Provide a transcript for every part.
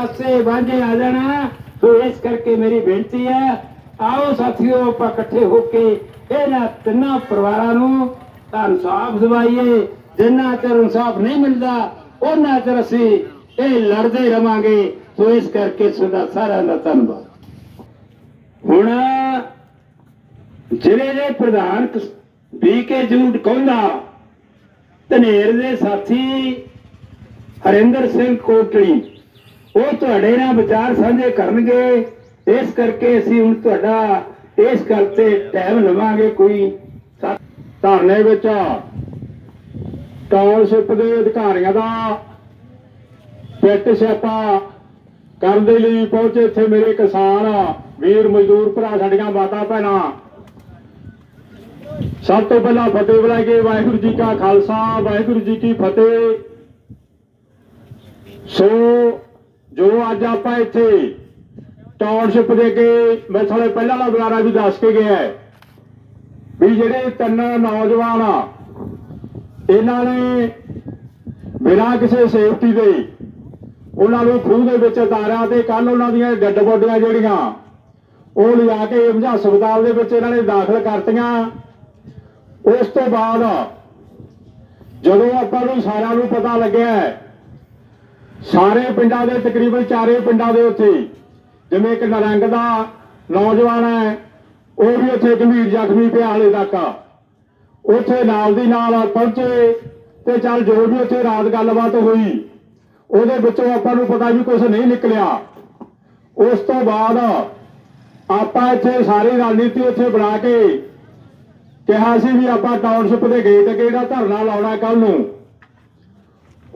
ਪਾਸੇ ਵਾਂਝੇ ਆ ਜਾਣਾ। ਸੋ ਇਸ ਕਰਕੇ ਮੇਰੀ ਬੇਨਤੀ ਹੈ, ਆਓ ਸਾਥੀਓ, ਆਪਾਂ ਇਕੱਠੇ ਹੋ ਕੇ ਇਹਨਾਂ ਤਿੰਨਾਂ ਪਰਿਵਾਰਾਂ ਨੂੰ ਤਾਂ ਇਨਸਾਫ ਦਿਵਾਈਏ। ਜਿੰਨਾ ਚਿਰ ਇਨਸਾਫ ਨਹੀਂ ਮਿਲਦਾ ਉਹਨਾਂ ਚਿਰ ਅਸੀਂ ਇਹ ਲੜਦੇ ਰਵਾਂਗੇ। ਸੋ ਇਸ ਕਰਕੇ ਤੁਹਾਡਾ ਸਾਰਿਆਂ ਦਾ ਧੰਨਵਾਦ। ਹੁਣ ਜ਼ਿਲ੍ਹੇ ਦੇ ਪ੍ਰਧਾਨ ਬੀ ਕੇ ਜੂਟ ਕਹਿੰਦਾ ਧਨੇਰ ਦੇ ਸਾਥੀ ਹਰਿੰਦਰ ਸਿੰਘ ਕੋਟਲੀ। ਉਹ ਤੁਹਾਡੇ ਨਾਲ ਵਿਚਾਰ ਸਾਂਝੇ ਕਰਨਗੇ। ਇਸ ਕਰਕੇ ਅਸੀਂ ਹੁਣ ਤੁਹਾਡਾ ਇਸ ਗੱਲ ਤੇ ਟਾਈਮ ਲਵਾਂਗੇ ਕੋਈ ਧਰਨੇ ਵਿੱਚ। ਟਾਊਨਸ਼ਿਪ ਦੇ ਅਧਿਕਾਰੀਆਂ ਦਾ ਪਿੱਟ ਸਿਆਪਾ ਕਰਨ ਦੇ ਲਈ ਪਹੁੰਚੇ ਇੱਥੇ ਮੇਰੇ ਕਿਸਾਨ ਵੀਰ ਮਜ਼ਦੂਰ ਭਰਾ ਸਾਡੀਆਂ ਮਾਤਾ ਭੈਣਾਂ। ਸਭ ਤੋਂ ਪਹਿਲਾਂ ਫਤਿਹ ਬੁਲਾਈਏ, ਵਾਹਿਗੁਰੂ ਜੀ ਕਾ ਖਾਲਸਾ, ਵਾਹਿਗੁਰੂ ਜੀ ਕੀ ਫਤਿਹ। ਸੋ ਜੋ ਅੱਜ ਆਪਾਂ ਇੱਥੇ ਟਾਊਨਸ਼ਿਪ ਦੇ ਕੇ ਮੈਂ ਥੋੜੇ ਪਹਿਲਾਂ ਦਾ ਬੁਲਾਰਾ ਵੀ ਦੱਸ ਕੇ ਗਿਆ ਵੀ ਜਿਹੜੇ ਤਿੰਨ ਨੌਜਵਾਨ ਆ, ਇਹਨਾਂ ਨੇ ਬਿਨਾਂ ਕਿਸੇ ਸੇਫਟੀ ਦੇ ਉਹਨਾਂ ਨੂੰ ਖੂਹ ਦੇ ਵਿੱਚ ਉਤਾਰਿਆ ਤੇ ਕੱਲ ਉਹਨਾਂ ਦੀਆਂ ਡੱਡ ਬੋਡੀਆਂ ਜਿਹੜੀਆਂ, ਉਹ ਲਿਜਾ ਕੇ ਏਮਜ ਹਸਪਤਾਲ ਦੇ ਵਿੱਚ ਇਹਨਾਂ ਨੇ ਦਾਖਲ ਕਰਤੀਆਂ। ਉਸ ਤੋਂ ਬਾਅਦ ਜਦੋਂ ਆਪਾਂ ਨੂੰ ਸਾਰਿਆਂ ਨੂੰ ਪਤਾ ਲੱਗਿਆ ਸਾਰੇ ਪਿੰਡਾਂ ਦੇ, ਤਕਰੀਬਨ ਚਾਰੇ ਪਿੰਡਾਂ ਦੇ ਉੱਥੇ, ਜਿਵੇਂ ਇੱਕ ਨਰੰਗ ਦਾ ਨੌਜਵਾਨ ਹੈ, ਉਹ ਵੀ ਉੱਥੇ ਗੰਭੀਰ ਜ਼ਖਮੀ ਪਿਆ ਹਾਲੇ ਤੱਕ। ਉੱਥੇ ਨਾਲ ਦੀ ਨਾਲ ਪਹੁੰਚੇ ਤੇ ਚੱਲ ਜੋ ਵੀ ਉੱਥੇ ਰਾਤ ਗੱਲਬਾਤ ਹੋਈ, ਉਹਦੇ ਵਿੱਚੋਂ ਆਪਾਂ ਨੂੰ ਪਤਾ ਵੀ ਕੁਝ ਨਹੀਂ ਨਿਕਲਿਆ। ਉਸ ਤੋਂ ਬਾਅਦ ਆਪਾਂ ਇੱਥੇ ਸਾਰੀ ਰਣਨੀਤੀ ਉੱਥੇ ਬਣਾ ਕੇ ਕਿਹਾ ਸੀ ਵੀ ਆਪਾਂ ਟਾਊਨਸ਼ਿਪ ਦੇ ਗੇਟ ਅੱਗੇ ਜਿਹੜਾ ਧਰਨਾ ਲਾਉਣਾ ਕੱਲ ਨੂੰ।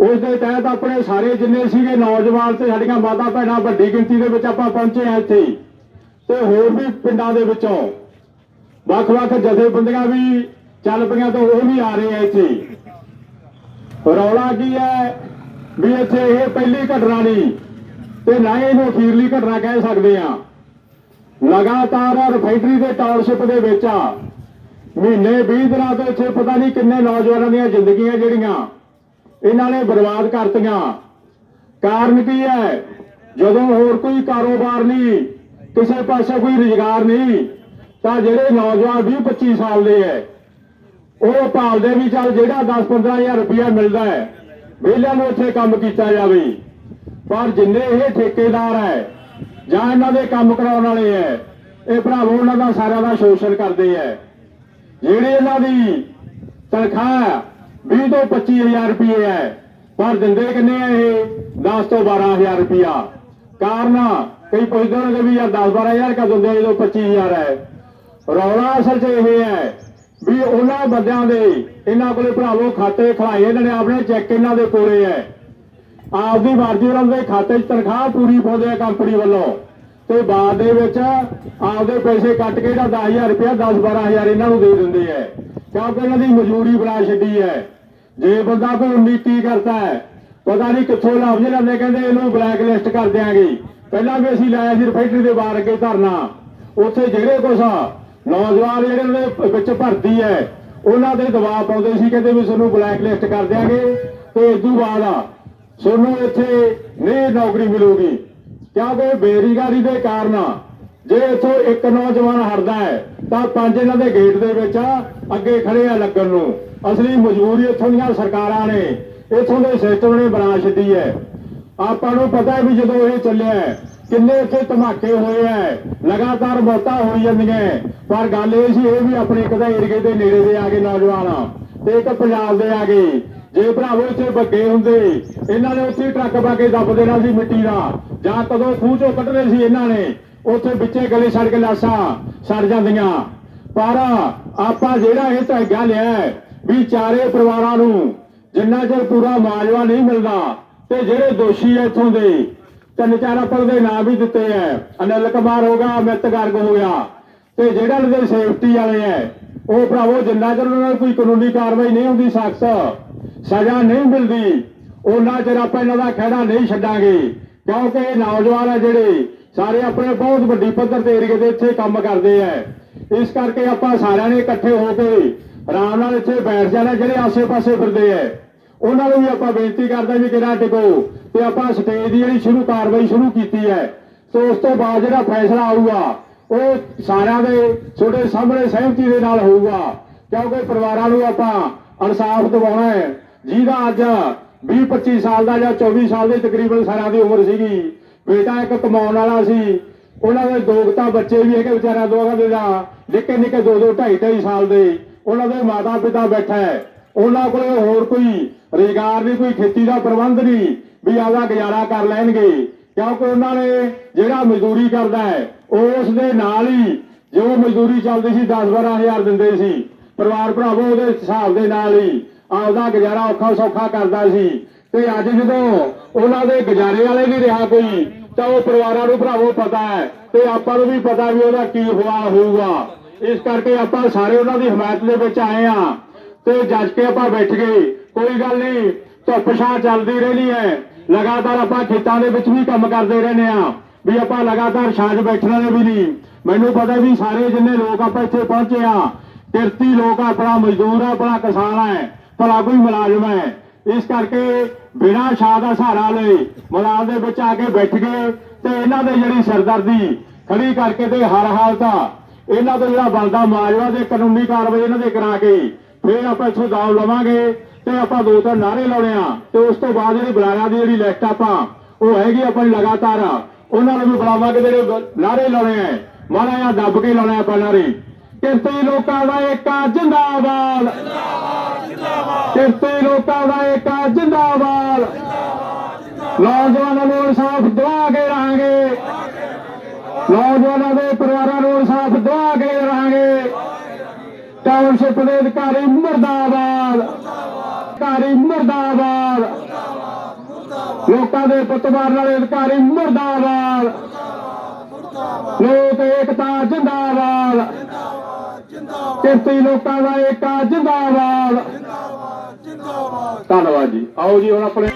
ਉਸ ਦੇ ਤਹਿਤ ਆਪਣੇ ਸਾਰੇ ਜਿੰਨੇ ਸੀਗੇ ਨੌਜਵਾਨ ਤੇ ਸਾਡੀਆਂ ਮਾਤਾ ਭੈਣਾਂ ਵੱਡੀ ਗਿਣਤੀ ਦੇ ਵਿੱਚ ਆਪਾਂ ਪਹੁੰਚੇ ਆ ਇੱਥੇ ਤੇ ਹੋਰ ਵੀ ਪਿੰਡਾਂ ਦੇ ਵਿੱਚੋਂ ਵੱਖ-ਵੱਖ ਜਥੇਬੰਦੀਆਂ ਵੀ ਚੱਲ ਪਈਆਂ ਤੇ ਉਹ ਵੀ ਆ ਰਹੇ ਆ ਇੱਥੇ ਰੌਲਾ ਕੀ ਹੈ ਵੀ ਇੱਥੇ ਇਹ ਪਹਿਲੀ ਘਟਨਾ ਨਹੀਂ ਤੇ ਨਾ ਹੀ ਇਹਨੂੰ ਅਖੀਰਲੀ ਘਟਨਾ ਕਹਿ ਸਕਦੇ ਆ ਲਗਾਤਾਰ ਰਿਫਾਈਨਰੀ ਦੇ ਟਾਊਨਸ਼ਿਪ ਦੇ ਵਿੱਚ ਆ। ਮਹੀਨੇ 20 ਦਿਨਾਂ ਤੋਂ ਇੱਥੇ ਪਤਾ ਨਹੀਂ ਕਿੰਨੇ ਨੌਜਵਾਨਾਂ ਦੀਆਂ ਜ਼ਿੰਦਗੀਆਂ ਜਿਹੜੀਆਂ ਇਹਨਾਂ ਨੇ ਬਰਬਾਦ ਕਰਤੀਆਂ। ਕਾਰਨ ਕੀ ਹੈ? ਜਦੋਂ ਹੋਰ ਕੋਈ ਕਾਰੋਬਾਰ ਨਹੀਂ, ਕਿਸੇ ਪਾਸੇ ਕੋਈ ਰੁਜ਼ਗਾਰ ਨਹੀਂ, ਤਾਂ ਜਿਹੜੇ ਨੌਜਵਾਨ 20 25 ਸਾਲ ਦੇ ਹੈ, ਉਹ ਭਾਲਦੇ ਵੀ ਚੱਲ ਜਿਹੜਾ 10 15000 ਰੁਪਇਆ ਮਿਲਦਾ ਹੈ, ਵਿਹਲਿਆਂ ਨੂੰ ਇੱਥੇ ਕੰਮ ਕੀਤਾ ਜਾਵੇ। ਪਰ ਜਿੰਨੇ ਇਹ ਠੇਕੇਦਾਰ ਹੈ, ਜਾਂ ਇਹਨਾਂ ਦੇ ਕੰਮ ਕਰਾਉਣ ਵਾਲੇ ਹੈ, ਇਹ ਭਰਾਵੋ, ਉਹਨਾਂ ਦਾ ਸਾਰਿਆਂ ਦਾ ਸ਼ੋਸ਼ਣ ਕਰਦੇ ਹੈ। ਜਿਹੜੀ ਇਹਨਾਂ ਦੀ ਤਨਖਾਹ 20 ਤੋਂ 25000 ਰੁਪਏ ਹੈ। ਪਰ ਦਿੰਦੇ ਕਿੰਨੇ ਆ ਇਹ? 10 ਤੋਂ 12000 ਰੁਪਇਆ। ਕਾਰਨ, ਕਈ ਪੁੱਛਦੇ ਹੋਣਗੇ ਵੀ ਯਾਰ 10 12000 ਕਾ ਦਿੰਦੇ ਆ, ਜਦੋਂ 25000 ਹੈ। ਰੌਲਾ ਅਸਲ 'ਚ ਇਹ ਹੈ ਵੀ ਉਹਨਾਂ ਬੰਦਿਆਂ ਦੇ, ਇਹਨਾਂ ਕੋਲੇ ਭਰਾਵੋ ਖਾਤੇ ਖਲਾਏ ਇਹਨਾਂ ਨੇ, ਆਪਣੇ ਚੈੱਕ ਇਹਨਾਂ ਦੇ ਕੋਲੇ ਹੈ। ਆਪਦੀ ਮਰਜ਼ੀ ਉਹਨਾਂ ਦੇ ਖਾਤੇ 'ਚ ਤਨਖਾਹ ਪੂਰੀ ਪਾਉਂਦੇ ਆ ਕੰਪਨੀ ਵੱਲੋਂ। ਤੇ ਬਾਅਦ ਦੇ ਵਿੱਚ ਆਪਦੇ ਪੈਸੇ ਕੱਟ ਕੇ ਜਿਹੜਾ 10000 ਰੁਪਇਆ 10 12000 ਇਹਨਾਂ ਨੂੰ ਦੇ ਦਿੰਦੇ ਐ ਕਿਉਂਕਿ ਇਹਨਾਂ ਦੀ ਮਜ਼ਦੂਰੀ ਬਣਾ ਛੱਡੀ ਹੈ। ਜੇ ਬੰਦਾ ਕੋਈ ਨੀਤੀ ਕਰਦਾ ਹੈ, ਪਤਾ ਨਹੀਂ ਕਿੱਥੋਂ ਲਫ਼ਜ਼ ਲੈਂਦੇ, ਕਹਿੰਦੇ ਇਹਨੂੰ ਬਲੈਕ ਲਿਸਟ ਕਰ ਦਿਆਂਗੇ। ਪਹਿਲਾਂ ਵੀ ਅਸੀਂ ਲਾਇਆ ਸੀ ਰਿਫਾਈਨਰੀ ਦੇ ਬਾਹਰ ਅੱਗੇ ਧਰਨਾ। ਉੱਥੇ ਜਿਹੜੇ ਕੁਛ ਨੌਜਵਾਨ ਜਿਹੜੇ ਉਹਦੇ ਵਿੱਚ ਭਰਤੀ ਹੈ, ਉਹਨਾਂ ਦੇ ਦਬਾਅ ਪਾਉਂਦੇ ਸੀ, ਕਹਿੰਦੇ ਵੀ ਤੁਹਾਨੂੰ ਬਲੈਕ ਲਿਸਟ ਕਰ ਦਿਆਂਗੇ। ਤੇ ਇਸ ਤੋਂ ਬਾਅਦ ਤੁਹਾਨੂੰ ਇੱਥੇ ਨਹੀਂ ਨੌਕਰੀ ਮਿਲੂਗੀ। ਕਿਉਂਕਿ ਬੇਰੁਜ਼ਗਾਰੀ ਦੇ ਕਾਰਨ ਜੇ ਇੱਥੋਂ ਇੱਕ ਨੌਜਵਾਨ ਹਟਦਾ ਹੈ, ਤਾਂ ਪੰਜ ਇਹਨਾਂ ਦੇ ਗੇਟ ਦੇ ਵਿੱਚ ਅੱਗੇ ਖੜੇ ਆ ਲੱਗਣ ਨੂੰ। ਅਸਲੀ ਮਜਬੂਰੀ ਇੱਥੋਂ ਦੀਆਂ ਸਰਕਾਰਾਂ ਨੇ, ਇੱਥੋਂ ਦੇ ਸਿਸਟਮ ਨੇ ਬਣਾ ਛੱਡੀ ਹੈ। ਆਪਾਂ ਨੂੰ ਪਤਾ ਵੀ ਜਦੋਂ ਇਹ ਚੱਲਿਆ ਕਿੰਨੇ ਇੱਥੇ ਧਮਾਕੇ ਹੋਏ ਐ ਲਗਾਤਾਰ ਮੌਤਾਂ ਹੋਈ ਜਾਂਦੀਆਂ ਪਰ ਗੱਲ ਇਹ ਸੀ, ਇਹ ਵੀ ਆਪਣੇ ਇੱਕ ਤਾਂ ਏਰੀਏ ਦੇ ਨੇੜੇ ਦੇ ਆ ਗਏ ਨੌਜਵਾਨ। ਤੇ ਇੱਕ ਪੰਜਾਬ ਦੇ ਆ ਗਏ। ਜੇ ਭਰਾਵੋ ਇੱਥੇ ਵੱਡੇ ਹੁੰਦੇ, ਇਹਨਾਂ ਨੇ ਉੱਥੇ ਟਰੱਕ ਪਾ ਕੇ ਦੱਬ ਦੇਣਾ ਸੀ ਮਿੱਟੀ ਦਾ। ਜਾਂ ਕਦੋਂ ਖੂਹ ਚੋਂ ਕੱਢਣੇ ਸੀ ਇਹਨਾਂ ਨੇ। ਉੱਥੇ ਵਿੱਚੇ ਗਲੇ ਸੜ ਕੇ ਲਾਸ਼ਾਂ ਸੜ ਜਾਂਦੀਆਂ। ਪਰ ਆਪਾਂ ਜਿਹੜਾ ਇਹ ਧਾਗਾ ਲਿਆ ਵੀ ਚਾਰੇ ਪਰਿਵਾਰਾਂ ਨੂੰ ਜਿੰਨਾ ਚਿਰ ਪੂਰਾ ਮਾਜਵਾ ਨਹੀਂ ਮਿਲਦਾ ਤੇ ਜਿਹੜੇ ਦੋਸ਼ੀ ਐ ਇੱਥੋਂ ਦੇ, ਤਿੰਨ ਚਾਰ ਆਪਾਂ ਦੇ ਨਾਮ ਵੀ ਦਿੱਤੇ ਐ ਅਨਿਲ ਕੁਮਾਰ ਹੋ ਅਮਿਤ ਗਰਗ ਹੋ ਗਿਆ। ਤੇ ਜਿਹੜਾ ਉਹਦੇ ਸੇਫਟੀ ਵਾਲੇ ਐ ਉਹ ਭਰਾਵੋ ਜਿੰਨਾ ਚਿਰ ਉਹਨਾਂ ਨਾਲ ਕੋਈ ਕਾਨੂੰਨੀ ਕਾਰਵਾਈ ਨਹੀਂ ਹੁੰਦੀ, ਸਖਤ ਸਜ਼ਾ ਨਹੀਂ ਮਿਲਦੀ ਉਹਨਾਂ ਚਿਰ ਆਪਾਂ ਇਹਨਾਂ ਦਾ ਖਹਿੜਾ ਨਹੀਂ ਛੱਡਾਂਗੇ। ਕਿਉਂਕਿ ਇਹ ਨੌਜਵਾਨ ਆ ਜਿਹੜੇ ਸਾਰੇ ਆਪਣੇ ਬਹੁਤ ਵੱਡੀ ਪੱਧਰ ਤੇ ਏਰੀਏ ਦੇ ਇੱਥੇ ਕੰਮ ਕਰਦੇ ਐ ਇਸ ਕਰਕੇ ਆਪਾਂ ਸਾਰਿਆਂ ਨੇ ਇਕੱਠੇ ਹੋ ਕੇ ਆਰਾਮ ਨਾਲ ਇੱਥੇ ਬੈਠ ਜਾਣਾ, ਜਿਹੜੇ ਆਸੇ-ਪਾਸੇ ਫਿਰਦੇ ਐ ਉਹਨਾਂ ਨੂੰ ਵੀ ਆਪਾਂ ਬੇਨਤੀ ਕਰਦੇ ਵੀ ਕਿਹੜਾ ਟਿਕੋ ਤੇ ਆਪਾਂ ਸਟੇਜ ਦੀ ਜਿਹੜੀ ਸ਼ੁਰੂ ਕਾਰਵਾਈ ਸ਼ੁਰੂ ਕੀਤੀ ਹੈ ਸੋ ਉਸ ਤੋਂ ਬਾਅਦ ਜਿਹੜਾ ਫੈਸਲਾ ਆਊਗਾ, ਉਹ ਸਾਰਿਆਂ ਦੇ ਤੁਹਾਡੇ ਸਾਹਮਣੇ ਸਹਿਮਤੀ ਦੇ ਨਾਲ ਹੋਊਗਾ। ਕਿਉਂਕਿ ਪਰਿਵਾਰਾਂ ਨੂੰ ਆਪਾਂ ਇਨਸਾਫ ਦਿਵਾਉਣਾ ਹੈ। ਜਿਹਦਾ ਅੱਜ 20 25 ਸਾਲ ਦਾ ਜਾਂ 24 ਸਾਲ ਦੇ ਤਕਰੀਬਨ ਸਾਰਿਆਂ ਦੀ ਉਮਰ ਸੀਗੀ ਬੇਟਾ ਇੱਕ ਕਮਾਉਣ ਵਾਲਾ ਸੀ। ਉਹਨਾਂ ਦੇ ਦੋ ਬੱਚੇ ਵੀ ਹੈਗੇ ਵਿਚਾਰਿਆਂ ਦੋਹਾਂ ਦੇ ਦਾ ਨਿੱਕੇ ਨਿੱਕੇ ਦੋ ਦੋ ਢਾਈ ਢਾਈ ਸਾਲ ਦੇ। ਉਹਨਾਂ ਦੇ ਮਾਤਾ ਪਿਤਾ ਬੈਠਾ ਹੈ। ਉਹਨਾਂ ਕੋਲੇ ਹੋਰ ਕੋਈ ਰੁਜ਼ਗਾਰ ਨਹੀਂ, ਕੋਈ ਖੇਤੀ ਦਾ ਪ੍ਰਬੰਧ ਨਹੀਂ ਵੀ ਆਪਦਾ ਗੁਜ਼ਾਰਾ ਕਰ ਲੈਣਗੇ। ਕਿਉਂਕਿ ਉਹਨਾਂ ਨੇ ਜਿਹੜਾ ਮਜ਼ਦੂਰੀ ਕਰਦਾ ਹੈ, ਉਸ ਦੇ ਨਾਲ ਹੀ ਜੋ ਮਜ਼ਦੂਰੀ ਚੱਲਦੀ ਸੀ 10 12000 ਦਿੰਦੇ ਸੀ। ਪਰਿਵਾਰ ਭਰਾਵੋ, ਉਹਦੇ ਹਿਸਾਬ ਦੇ ਨਾਲ ਹੀ ਆਪਦਾ ਗੁਜ਼ਾਰਾ ਔਖਾ ਸੌਖਾ ਕਰਦਾ ਸੀ। ਤੇ ਅੱਜ ਜਦੋਂ ਉਹਨਾਂ ਦੇ ਗੁਜ਼ਾਰੇ ਵਾਲੇ ਵੀ ਰਿਹਾ ਕੋਈ ਤਾਂ ਉਹ ਪਰਿਵਾਰਾਂ ਨੂੰ ਭਰਾਵੋ ਪਤਾ ਹੈ ਤੇ ਆਪਾਂ ਨੂੰ ਵੀ ਪਤਾ ਵੀ ਉਹਦਾ ਕੀ ਹੋਆ ਹੋਊਗਾ। ਇਸ ਕਰਕੇ ਆਪਾਂ ਸਾਰੇ ਉਹਨਾਂ ਦੀ ਹਮਾਇਤ ਦੇ ਵਿੱਚ ਆਏ ਆ ਤੇ ਜੱਜ ਕੇ ਆਪਾਂ ਬੈਠ ਗਏ। ਕੋਈ ਗੱਲ ਨਹੀਂ ਧੁੱਪ ਛਾਂ ਚੱਲਦੀ ਰਹਿਣੀ ਹੈ। ਲਗਾਤਾਰ ਆਪਾਂ ਖੇਤਾਂ ਦੇ ਵਿੱਚ ਵੀ ਕੰਮ ਕਰਦੇ ਰਹਿੰਦੇ ਆ ਵੀ ਆਪਾਂ ਲਗਾਤਾਰ ਛਾਂ 'ਚ ਬੈਠਣਾ ਵੀ ਨਹੀਂ। ਮੈਨੂੰ ਪਤਾ ਵੀ ਸਾਰੇ ਜਿੰਨੇ ਲੋਕ ਆਪਾਂ ਇੱਥੇ ਪਹੁੰਚੇ ਆ ਕਿਰਤੀ ਲੋਕ ਆ, ਆਪਣਾ ਮਜ਼ਦੂਰ ਆ ਆਪਣਾ ਕਿਸਾਨ ਹੈ ਭਲਾ ਕੋਈ ਮੁਲਾਜ਼ਮ ਹੈ। ਇਸ ਕਰਕੇ ਬਿਨਾਂ ਛਾਂ ਦਾ ਸਹਾਰਾ ਲਈ ਮੈਦਾਨ ਦੇ ਵਿੱਚ ਆ ਕੇ ਬੈਠ ਗਏ ਤੇ ਇਹਨਾਂ ਦੇ ਜਿਹੜੀ ਸਰਦਰਦੀ ਖੜੀ ਕਰਕੇ ਤੇ ਹਰ ਹਾਲਤ ਆ। ਇਹਨਾਂ ਤੋਂ ਜਿਹੜਾ ਬਣਦਾ ਮੁਆਵਜ਼ਾ ਤੇ ਕਾਨੂੰਨੀ ਕਾਰਵਾਈ ਇਹਨਾਂ ਦੇ ਕਰਾ ਕੇ ਫਿਰ ਆਪਾਂ ਇੱਥੋਂ ਦਾਅ ਲਵਾਂਗੇ ਤੇ ਆਪਾਂ ਦੋ ਤਿੰਨ ਨਾਰੇ ਲਾਉਣੇ ਆ ਤੇ ਉਸ ਤੋਂ ਬਾਅਦ ਜਿਹੜੀ ਬੁਲਾਰਿਆਂ ਦੀ ਜਿਹੜੀ ਲਿਸਟ ਆਪਾਂ ਉਹ ਹੈਗੀ ਆਪਣੀ ਲਗਾਤਾਰ। ਉਹਨਾਂ ਨੂੰ ਵੀ ਬੁਲਾਵਾਂਗੇ ਜਿਹੜੇ ਨਾਰੇ ਲਾਉਣੇ ਆ। ਮਾੜਾ ਜਿਹਾ ਦੱਬ ਕੇ ਲਾਉਣੇ ਆਪਾਂ ਨਾਰੇ ਕਿਰਤੀ ਲੋਕਾਂ ਦਾ ਏਕਾ ਜਿੰਦਾਬਾਦ। ਕਿਰਤੀ ਲੋਕਾਂ ਦਾ ਏਕਾ ਜਿੰਦਾਬਾਦ ਨੌਜਵਾਨਾਂ ਨੂੰ ਇਨਸਾਫ ਦਵਾ ਕੇ ਰਹਾਂਗੇ। ਨੌਜਵਾਨਾਂ ਦੇ ਪਰਿਵਾਰਾਂ ਨੂੰ ਇਨਸਾਫ ਦਵਾ ਕੇ ਰਹਾਂਗੇ। ਟਾਊਨਸ਼ਿਪ ਦੇ ਅਧਿਕਾਰੀ ਮਰਦਾਬਾਦ। ਅਧਿਕਾਰੀ ਮਰਦਾਬਾਦ। ਲੋਕਾਂ ਦੇ ਪੁੱਤ ਮਾਰਨ ਵਾਲੇ ਅਧਿਕਾਰੀ ਮਰਦਾਬਾਦ। ਲੋਕ ਏਕਤਾ ਜਿੰਦਾਬਾਦ। ਕਿਰਤੀ ਲੋਕਾਂ ਦਾ ਏਕਾ ਜਿੰਦਾਬਾਦ। ਧੰਨਵਾਦ ਜੀ। ਆਓ ਜੀ ਹੁਣ ਆਪਣੇ